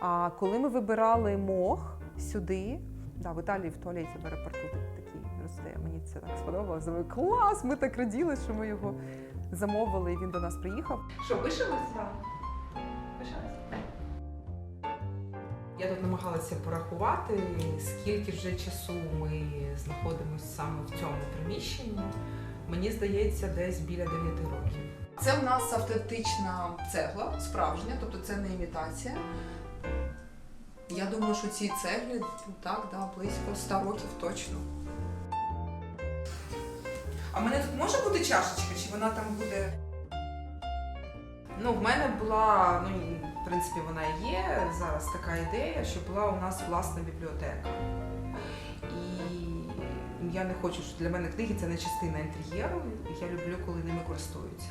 А коли ми вибирали мох сюди, да, в Італії в туалеті в аеропорту так- такий росте. Мені це так сподобалося. Клас! Ми так раділи, що ми його замовили, і він до нас приїхав. Що, пишемося? Пишемося. Я тут намагалася порахувати, скільки вже часу ми знаходимося саме в цьому приміщенні. Мені здається, десь біля 9 років. Це в нас автентична цегла, справжня, тобто це не імітація. Я думаю, що цій цеглі так, да, близько 100 років точно. А в мене тут може бути чашечка, чи вона там буде? Ну, в мене була, ну, в принципі, вона і є зараз така ідея, що була у нас власна бібліотека. І я не хочу, щоб для мене книги це не частина інтер'єру. Я люблю, коли ними користуються.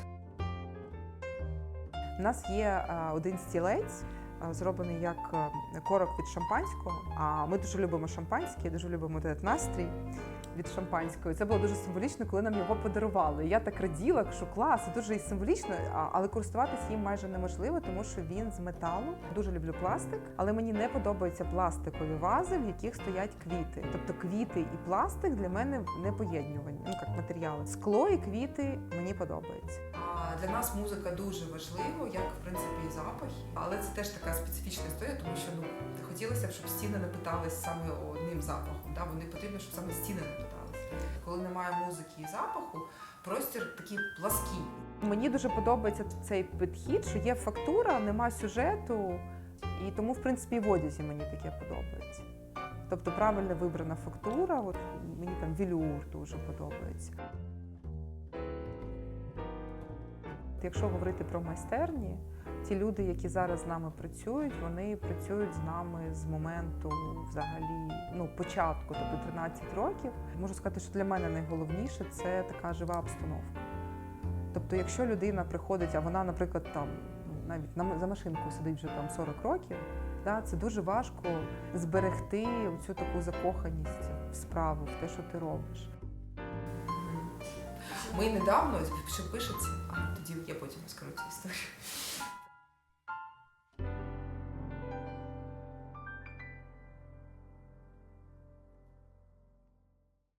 У нас є один стілець, зроблений як е, корок від шампанського. А ми дуже любимо шампанське, дуже любимо этот настрій від шампанського. Це було дуже символічно, коли нам його подарували. Я так раділа, що клас, дуже символічно, але користуватись їм майже неможливо, тому що він з металу. Дуже люблю пластик, але мені не подобаються пластикові вази, в яких стоять квіти. Тобто квіти і пластик для мене не поєднювані, ну як матеріали. Скло і квіти мені подобаються. Для нас музика дуже важлива, як в принципі і запахи. Але це теж така специфічна історія, тому що ну хотілося б, щоб стіни не питались саме одним запахом. Да? Вони потрібно, щоб саме стіни не питались. Коли немає музики і запаху, простір такий плаский. Мені дуже подобається цей підхід, що є фактура, нема сюжету, і тому, в принципі, і в одязі мені таке подобається. Тобто правильно вибрана фактура, от мені там велюр дуже подобається. Якщо говорити про майстерні, ті люди, які зараз з нами працюють, вони працюють з нами з моменту взагалі ну, початку, тобто 13 років. Можу сказати, що для мене найголовніше це така жива обстановка. Тобто, якщо людина приходить, а вона, наприклад, там ну, навіть на, за машинкою сидить вже там 40 років, да, це дуже важко зберегти цю таку закоханість в справу, в те, що ти робиш. Ми недавно, пишеться, а тоді я.